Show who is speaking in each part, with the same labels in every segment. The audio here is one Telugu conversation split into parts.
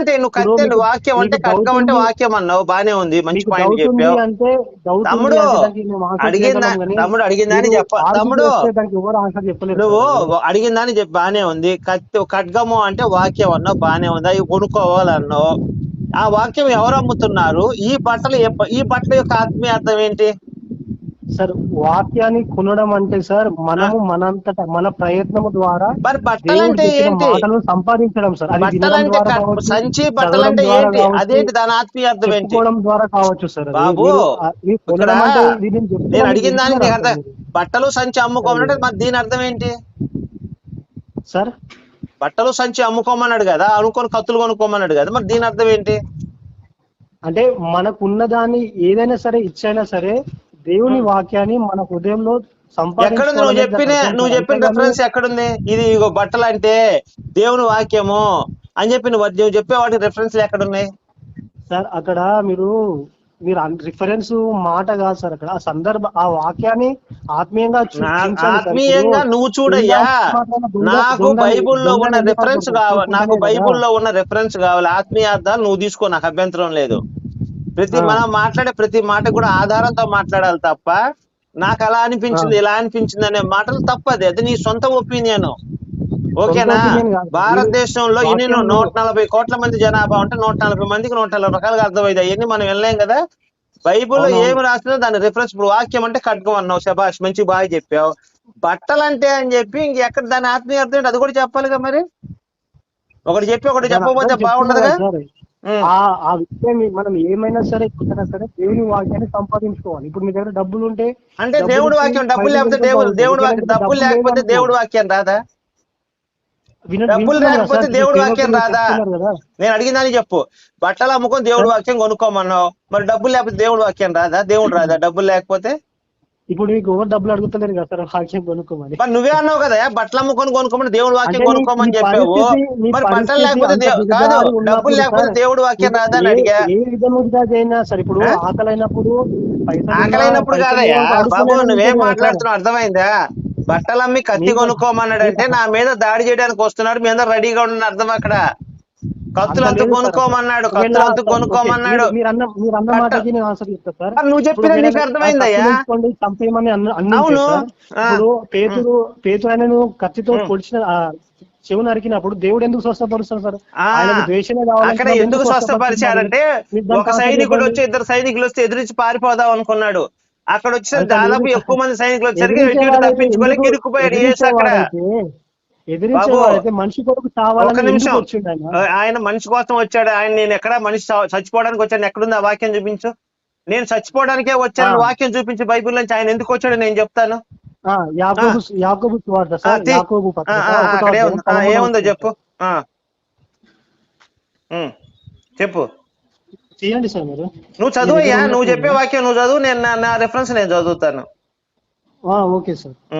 Speaker 1: అంటే నువ్వు
Speaker 2: మీకు-
Speaker 1: వాక్యం అంటే ఖడ్గం అంటే వాక్యం అన్నావు. బానే ఉంది. మంచి పాయింట్ చెప్పావు. తమ్ముడు, అడిగిందా తమ్ముడు అడిగిందని చెప్ప తమ్ముడు నువ్వు. అడిగిందని చెప్పి బానే ఉంది. ఖడ్గము అంటే వాక్యం అన్నావు. బానే ఉంది. అవి కొనుక్కోవాలన్నావు. ఆ వాక్యం ఎవరు అమ్ముతున్నారు? ఈ బట్టలు ఈ బట్టల యొక్క ఆత్మీయ అర్థం ఏంటి?
Speaker 2: సార్ వాక్యాన్ని కొనడం అంటే సార్ మనము మనంతట మన ప్రయత్నము ద్వారా
Speaker 1: మరి బట్టలు అంటే ఏంటి?
Speaker 2: సంపాదించడం సార్.
Speaker 1: బట్టలు అంటే సంచి బట్టలు అంటే ఏంటి? అదేంటి దాని ఆత్మీయ అర్థం ఏంటి?
Speaker 2: ద్వారా కావచ్చు సార్.
Speaker 1: బాబు,
Speaker 2: నేను
Speaker 1: అడిగిన దానికి అర్థం? బట్టలు సంచి అమ్ముకోమన్నాడు మరి దీని అర్థం ఏంటి?
Speaker 2: సార్?
Speaker 1: బట్టలు సంచి అమ్ముకోమన్నాడు కదా అనుకొని కత్తులు కొనుక్కోమన్నాడు కదా మరి దీని అర్థం ఏంటి?
Speaker 2: అంటే మనకున్న దాన్ని ఏదైనా సరే ఇచ్చైనా సరే దేవుని వాక్యాన్ని మన హృదయంలో
Speaker 1: ఎక్కడుంది? నువ్వు చెప్పిన నువ్వు చెప్పిన రెఫరెన్స్ ఎక్కడుంది? ఇది ఇగో బట్టలు అంటే దేవుని వాక్యము అని చెప్పి నువ్వు నువ్వు చెప్పే వాటి రెఫరెన్స్ ఎక్కడున్నాయి?
Speaker 2: సార్ అక్కడ మీరు మీరు రిఫరెన్స్ మాట కాదు సార్ అక్కడ. ఆ సందర్భ ఆ వాక్యాన్ని ఆత్మీయంగా.
Speaker 1: ఆత్మీయంగా నువ్వు చూడయ్యా. నాకు బైబుల్లో ఉన్న రెఫరెన్స్ కావాలి నాకు బైబుల్లో ఉన్న రెఫరెన్స్ కావాలి. ఆత్మీయార్థాలు నువ్వు తీసుకో నాకు అభ్యంతరం లేదు. ప్రతి. మనం మాట్లాడే ప్రతి మాట కూడా ఆధారంతో మాట్లాడాలి తప్ప నాకు అలా అనిపించింది ఇలా అనిపించింది అనే మాటలు తప్పది. అది నీ సొంత ఒపీనియన్. ఓకేనా. భారతదేశంలో ఇన్ని నూట నలభై కోట్ల మంది జనాభా ఉంటే నూట నలభై మందికి నూట నలభై రకాలుగా అర్థమైంది. అవన్నీ మనం వెళ్ళలేం కదా? బైబిల్లో. ఏమి రాసిందో దాని రిఫరెన్స్ ఇప్పుడు వాక్యం అంటే ఖడ్గం అన్నావు శబాష్ మంచి బాగా చెప్పావు. బట్టలు అంటే అని చెప్పి ఇంకెక్కడ దాని ఆత్మీయ అర్థం అది కూడా చెప్పాలిగా మరి? ఒకటి చెప్పి ఒకటి చెప్పకపోతే బాగుండదుగా?
Speaker 2: ఆ. విషయం మనం ఏమైనా సరే ఎక్కడైనా సరే దేవుని వాక్యాన్ని సంపాదించుకోవాలి. ఇప్పుడు మీ దగ్గర డబ్బులు ఉంటే
Speaker 1: అంటే దేవుడి వాక్యం డబ్బులు లేకపోతే దేవుడు. దేవుడు వాక్యం డబ్బులు లేకపోతే. దేవుడి వాక్యం రాదా? డబ్బులు లేకపోతే దేవుడి వాక్యం రాదా. నేను అడిగిందని చెప్పు. బట్టలు అమ్ముకొని దేవుడి వాక్యం కొనుక్కోమన్నావు. మరి డబ్బులు లేకపోతే దేవుడి వాక్యం రాదా? దేవుడు రాదా? డబ్బులు లేకపోతే
Speaker 2: ఇప్పుడు మీకు ఎవరు డబ్బులు అడుగుతలేరు కదా సార్? వాక్యం కొనుక్కోమని.
Speaker 1: మరి నువ్వే అన్నావు కదా బట్టలు అమ్ముకొని కొనుక్కోమని దేవుడి వాక్యం కొనుక్కోమని చెప్పావు. మరి బట్టలు లేకపోతే కాదు డబ్బులు లేకపోతే దేవుడి వాక్యం రాదా అని
Speaker 2: ఏ-
Speaker 1: అడిగా.
Speaker 2: ఏ అయినా సరే? ఇప్పుడు? ఆకలైనప్పుడు
Speaker 1: ఆకలైనప్పుడు కాదయ్యా. బాబు నువ్వేం మాట్లాడుతున్నావు? అర్థమైందా? బట్టలు అమ్మి కత్తి
Speaker 2: నీకు-
Speaker 1: కొనుక్కోమన్నాడంటే నా మీద దాడి చేయడానికి వస్తున్నాడు మీ అందరు రెడీగా ఉన్న అర్థం అక్కడ. కత్తులు అంతా
Speaker 2: అంత లేదు సార్.
Speaker 1: కొనుక్కోమన్నాడు
Speaker 2: ఒకవేళ
Speaker 1: కత్తులు అంతా
Speaker 2: ఓకే,
Speaker 1: కొనుక్కోమన్నాడు.
Speaker 2: మాటకి నేను ఆన్సర్ చెప్తా సార్.
Speaker 1: నువ్వు చెప్పిన నీకు అర్థమైందయ్యా?
Speaker 2: చంపేయమని
Speaker 1: అవును.
Speaker 2: పేతురు పేతురు ఆయనను కత్తితో. పొడిచిన చెవు నరికినప్పుడు దేవుడు ఎందుకు స్వస్థపరుస్తాడు సార్? ద్వేషమే
Speaker 1: అక్కడ ఎందుకు స్వస్థపరిచారంటే ఒక సైనికుడు. వచ్చి ఇద్దరు సైనికులు వస్తే ఎదురించి పారిపోదాం అనుకున్నాడు. అక్కడ వచ్చి
Speaker 2: అయితే
Speaker 1: దాదాపు ఎక్కువ మంది సైనికులు వచ్చేసరికి తప్పించుకోలేక ఇరుక్కుపోయాడు అక్కడ.
Speaker 2: ఎదిరించే మనిషి కొరకు
Speaker 1: ఒక నిమిషం.
Speaker 2: ఆయన?
Speaker 1: మనిషి కోసం వచ్చాడు. ఆయన నేను ఎక్కడ మనిషి చచ్చిపోవడానికి వచ్చాను. ఎక్కడుంది ఆ వాక్యం చూపించు. నేను చచ్చిపోవడానికే వచ్చాను. వాక్యం చూపించి బైబిల్ నుంచి ఆయన ఎందుకు వచ్చాడు నేను చెప్తాను. ఏముంది. చెప్పు? చెప్పు.
Speaker 2: తీయండి సార్ మీరు.
Speaker 1: నువ్వు చదువయ్యా
Speaker 2: దగ్గర
Speaker 1: నువ్వు చెప్పే వాక్యం నువ్వు చదువు. నేను నా- రెఫరెన్స్ నేను చదువుతాను.
Speaker 2: Okay sir.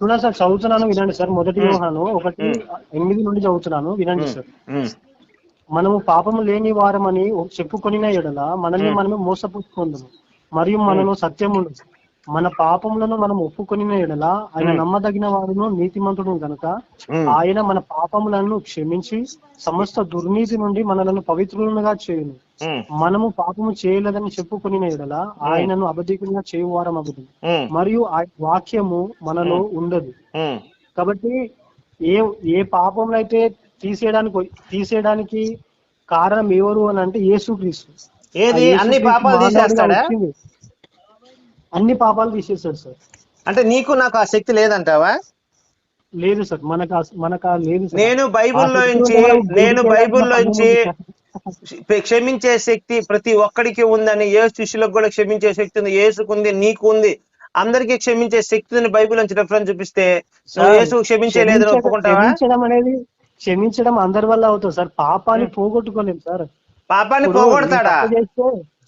Speaker 2: చూడండి సార్ చదువుతున్నాను వినండి సార్. మొదటి
Speaker 1: మ్మ్.
Speaker 2: యోహాను ఒకటి ఎనిమిది నుండి చదువుతున్నాను వినండి సార్. మనము పాపము లేని వారమని చెప్పుకొనిన ఎడల మనల్ని. మనమే మోసపుచ్చుకుందుము మరియు మనలో సత్యం ఉండదు మన పాపములను మనం ఒప్పుకొనిన ఎడల ఆయన
Speaker 1: మ్మ్.
Speaker 2: నమ్మదగిన వాడును నీతిమంతుడు గనుక
Speaker 1: ఉమ్.
Speaker 2: ఆయన మన పాపములను క్షమించి సమస్త దుర్నీతి నుండి మనలను పవిత్రులుగా చేయును. మనము పాపము చేయలేదని చెప్పుకొనిన ఎడల ఆయనను అబద్ధికంగా చేయువారం అగుదు. మరియు ఆ వాక్యము మనలో ఉండదు. కాబట్టి ఏ ఏ పాపంలో అయితే తీసేయడానికి తీసేయడానికి కారణం ఎవరు అని అంటే యేసుక్రీస్తు
Speaker 1: ఏది అన్ని పాపాలు తీసేస్తాడా.
Speaker 2: అన్ని పాపాలు తీసేస్తాడు సార్.
Speaker 1: అంటే నీకు నాకు ఆ శక్తి లేదంటావా?
Speaker 2: లేదు సార్ మనకు మనకు లేదు
Speaker 1: నేను బైబిల్లో నుంచి నేను బైబిల్లో నుంచి క్షమించే శక్తి ప్రతి ఒక్కడికి ఉందని ఏ శిష్యులకు కూడా క్షమించే శక్తి ఉంది ఏసుకుంది నీకు ఉంది. అందరికీ క్షమించే శక్తిని బైబిల్ నుంచి రెఫరెన్స్ చూపిస్తే యేసు క్షమించలేదని
Speaker 2: క్షమించడం-
Speaker 1: ఒప్పుకుంటావా?
Speaker 2: క్షమించడం అనేది క్షమించడం అందరి వల్ల అవుతుంది సార్. పాపాన్ని పోగొట్టుకోలేం సార్.
Speaker 1: పాపాన్ని పోగొడతాడా?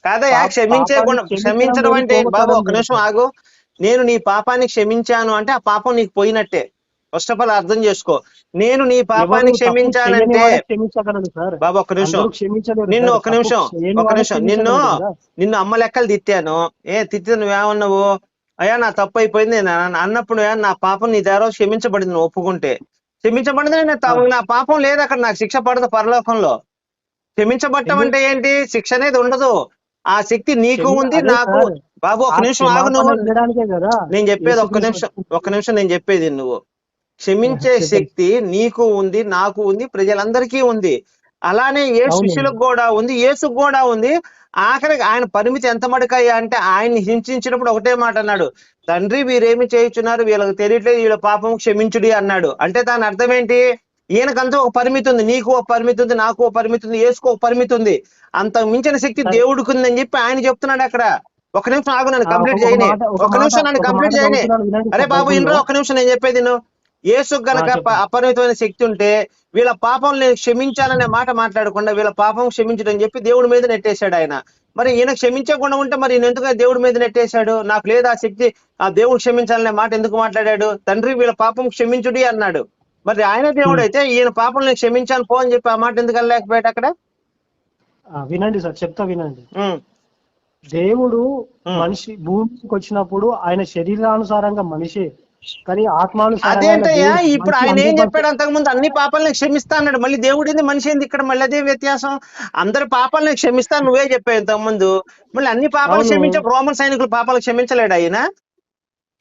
Speaker 1: కాదయ్యా
Speaker 2: పాప-
Speaker 1: క్షమించే
Speaker 2: పాపాన్ని
Speaker 1: గుణం
Speaker 2: క్షమించడం
Speaker 1: అంటే బాబు ఒక నిమిషం. ఆగు. నేను నీ పాపాన్ని క్షమించాను అంటే ఆ పాపం నీకు పోయినట్టే. ఫస్ట్ ఆఫ్ ఆల్ అర్థం చేసుకో. నేను నీ పాపాన్ని క్షమించానంటే బాబు ఒక్క నిమిషం. నిన్ను. ఒక నిమిషం. ఒక నిమిషం. నిన్ను. నిన్ను అమ్మ లెక్కలు తిట్టాను. ఏ తిట్టి నువ్వేమన్నావు అయ్యా నా తప్పు అయిపోయింది. నేను అన్న- అన్నప్పుడు "అయ్యా, నా పాపం నీ ద్వారా క్షమించబడింది నువ్వు ఒప్పుకుంటే. క్షమించబడింది నా పాపం లేదు అక్కడ. నాకు శిక్ష పడదు పరలోకంలో. క్షమించబడటం అంటే ఏంటి? శిక్ష అనేది ఉండదు. ఆ శక్తి నీకు ఉంది నాకు. బాబు ఒక నిమిషం ఆగు నువ్వు నేను చెప్పేది ఒక్క నిమిషం ఒక్క నిమిషం నేను చెప్పేది నువ్వు క్షమించే. శక్తి నీకు ఉంది నాకు ఉంది ప్రజలందరికీ ఉంది. అలానే ఏ. శిష్యులకు కూడా ఉంది యేసుకు కూడా ఉంది. ఆఖరికి ఆయన పరిమితి ఎంత మటుకయ్యా అంటే ఆయన్ని హింసించినప్పుడు ఒకటే మాట అన్నాడు. తండ్రి వీరేమి చేయుచున్నారు? వీళ్ళకి తెలియట్లేదు వీళ్ళ పాపం క్షమించుడి అన్నాడు. అంటే దాని అర్థం ఏంటి? ఈయనకంతా ఒక పరిమితి ఉంది. నీకు ఒక పరిమితి ఉంది నాకు ఒక పరిమితి ఉంది యేసుకు ఒక పరిమితి ఉంది. అంత మించిన శక్తి దేవుడికి ఉందని చెప్పి ఆయన చెప్తున్నాడు అక్కడ. ఒక నిమిషం ఆగు నన్ను కంప్లీట్ చేయని.
Speaker 2: ఒక
Speaker 1: నిమిషం నన్ను కంప్లీట్ చేయని. అరే బాబు. ఇంద్ర ఒక నిమిషం నేను చెప్పేది నువ్వు యేసుకు గనక అపరిమితమైన శక్తి ఉంటే వీళ్ళ పాపం నేను క్షమించాలనే మాట మాట్లాడకుండా వీళ్ళ పాపం క్షమించడం చెప్పి దేవుడి మీద నెట్టేశాడు ఆయన. మరి ఈయన క్షమించకుండా ఉంటే మరి ఈయన ఎందుకు దేవుడి మీద నెట్టేశాడు? నాకు లేదు ఆ శక్తి. ఆ దేవుడు క్షమించాలనే మాట ఎందుకు మాట్లాడాడు? తండ్రి వీళ్ళ పాపం క్షమించుడి అన్నాడు. మరి ఆయన దేవుడు అయితే ఈయన పాపం నేను క్షమించాను పో అని చెప్పి ఆ మాట ఎందుకు వెళ్ళలేకపోయాడు అక్కడ?
Speaker 2: వినండి సార్ చెప్తా వినండి. దేవుడు. మనిషి భూమికి వచ్చినప్పుడు ఆయన శరీరానుసారంగా మనిషి కానీ ఆత్మానుసారంగా
Speaker 1: అదేంటయ్యా? ఇప్పుడు ఆయన ఏం చెప్పాడు అంతకుముందు? అన్ని పాపాలను క్షమిస్తా అన్నాడు. మళ్ళీ దేవుడు ఏంది? మనిషి ఏంది? ఇక్కడ మళ్ళీ అదే వ్యత్యాసం. అందరి పాపాలను క్షమిస్తా నువ్వే చెప్పావు ఇంతకుముందు. మళ్ళీ అన్ని పాపాలు. క్షమించ రోమన్ సైనికులు పాపాలు క్షమించలేడా ఆయన?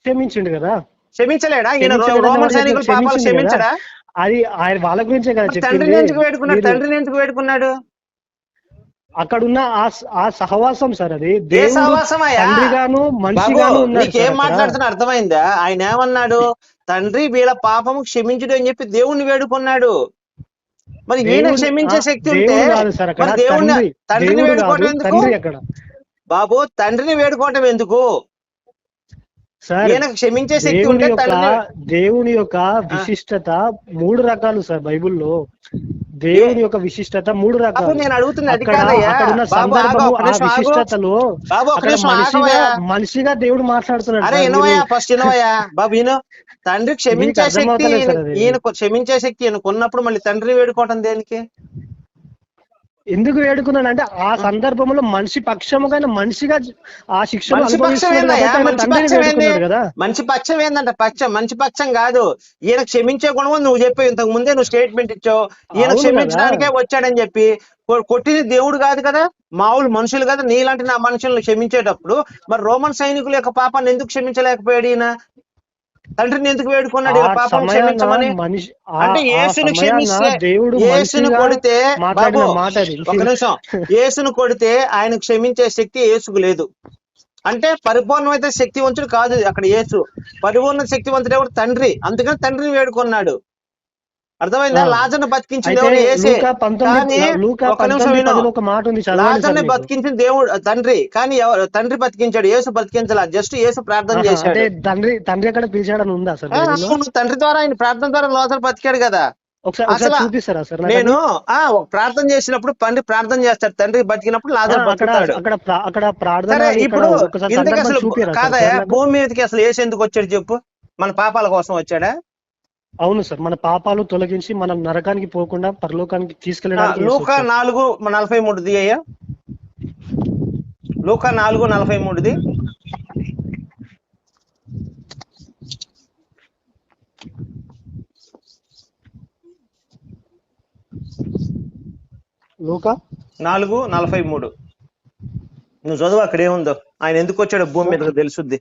Speaker 2: క్షమించిండు కదా.
Speaker 1: క్షమించలేడా? ఈయన? రోమన్ సైనికులు? పాపాలు
Speaker 2: క్షమించిండు? అది ఆయన వాళ్ళ గురించే కదా
Speaker 1: తండ్రిని ఎందుకు వేడుకున్నాడు? తండ్రిని ఎందుకు వేడుకున్నాడు?
Speaker 2: అక్కడున్న ఆ స- ఆ సహవాసం సార్ అది. తండ్రిగాను మనిషిగాను
Speaker 1: నీకేం
Speaker 2: అక్కడ.
Speaker 1: మాట్లాడుతున్నా అర్థమైందా? ఆయన ఏమన్నాడు? తండ్రి వీళ్ళ పాపము క్షమించుడు అని చెప్పి దేవుణ్ణి వేడుకున్నాడు. మరి ఈయన క్షమించే శక్తి ఉంటే
Speaker 2: అక్కడ.
Speaker 1: మరి దేవుణ్ణి
Speaker 2: తండ్రి
Speaker 1: తండ్రిని వేడుకోవటం ఎందుకు?
Speaker 2: అక్కడ.
Speaker 1: బాబు తండ్రిని వేడుకోవటం ఎందుకు? క్షమించే శక్తి
Speaker 2: దేవుని యొక్క దేవుని యొక్క విశిష్టత మూడు రకాలు సార్ బైబిల్లో. దేవుని యొక్క విశిష్టత మూడు రకాలు.
Speaker 1: నేను ఆగు
Speaker 2: సందర్భము ఆ విశిష్టతలో మనిషిగా మనిషిగా దేవుడు మాట్లాడుతున్నాడు
Speaker 1: అరే
Speaker 2: సార్.
Speaker 1: ఇనవయ్యా ఫస్ట్ ఇనవయ్యా బాబు ఈయన తండ్రి క్షమించే శక్తి ఈయన-
Speaker 2: సార్
Speaker 1: క్షమించే శక్తి ఈయనకు ఉన్నప్పుడు మళ్ళీ తండ్రిని వేడుకోవటం దేనికి?
Speaker 2: ఎందుకు వేడుకున్నాను అంటే ఆ సందర్భంలో మనిషి పక్షముగా మనిషిగా ఆ శిక్ష
Speaker 1: మంచి పక్షం ఏందంట పక్షం. మంచి పక్షం కాదు. ఈయన క్షమించే గుణం నువ్వు చెప్పావు. ఇంతకు ముందే నువ్వు స్టేట్మెంట్ ఇచ్చావు. ఈయన క్షమించడానికే వచ్చాడని చెప్పి. కొ- కొట్టింది దేవుడు కాదు కదా? మామూలు మనుషులు కదా? నీలాంటి నా మనుషులను క్షమించేటప్పుడు మరి రోమన్ సైనికుల యొక్క పాపాన్ని ఎందుకు క్షమించలేకపోయాడు ఈయన? తండ్రిని ఎందుకు వేడుకున్నాడు? పాపం క్షమించమని అంటే యేసును
Speaker 2: సమయాన
Speaker 1: క్షమిస్తే యేసును కొడితే. ఒక నిమిషం. యేసును కొడితే ఆయన క్షమించే శక్తి యేసుకు లేదు. అంటే పరిపూర్ణమైన శక్తివంతుడు కాదు అక్కడ యేసు. పరిపూర్ణ శక్తివంతుడు ఎవరు? తండ్రి. అందుకని తండ్రిని వేడుకున్నాడు. అర్థమైందా. లాజర్ను బతికించింది ఎవరు
Speaker 2: లూకా పంతొమ్మిది
Speaker 1: కానీ
Speaker 2: లూకా
Speaker 1: ఒక నిమిషం
Speaker 2: ఒక మాట ఉంది
Speaker 1: లాజర్ని. బతికించిన దేవుడు తండ్రి కానీ ఎవరు తండ్రి బతికించాడు యేసు బతికించాల? జస్ట్ యేసు ప్రార్థన చేశాడు.
Speaker 2: తండ్రి తండ్రి ఎక్కడ పిలిచాడని ఉందా
Speaker 1: తండ్రి ద్వారా ఆయన ప్రార్థన ద్వారా లాజర్ బతికాడు కదా. అసలు నేను ఆ ప్రార్థన చేసినప్పుడు తండ్రి ప్రార్థన చేస్తాడు. తండ్రి బతికినప్పుడు? లాజర్
Speaker 2: అక్కడ
Speaker 1: బతుకుతాడు.
Speaker 2: అక్కడ అక్కడ ప్రార్థన
Speaker 1: ఇప్పుడు
Speaker 2: సందర్భం
Speaker 1: అసలు
Speaker 2: నాకు?
Speaker 1: భూమి మీదకి అసలు ఏసు ఎందుకు వచ్చాడు చెప్పు? మన పాపాల కోసం వచ్చాడా?
Speaker 2: అవును సార్ మన పాపాలు తొలగించి మనం నరకానికి పోకుండా పరలోకానికి తీసుకెళ్ళడానికి
Speaker 1: లూకా. నాలుగు నలభై మూడుది అయ్యా? లూకా నాలుగు నలభై మూడుది.
Speaker 2: లూకా?
Speaker 1: నాలుగు నలభై మూడు. నువ్వు చదువు అక్కడ ఏముందో ఆయన ఎందుకు వచ్చాడో భూమి మీదకి తెలుసుద్ది.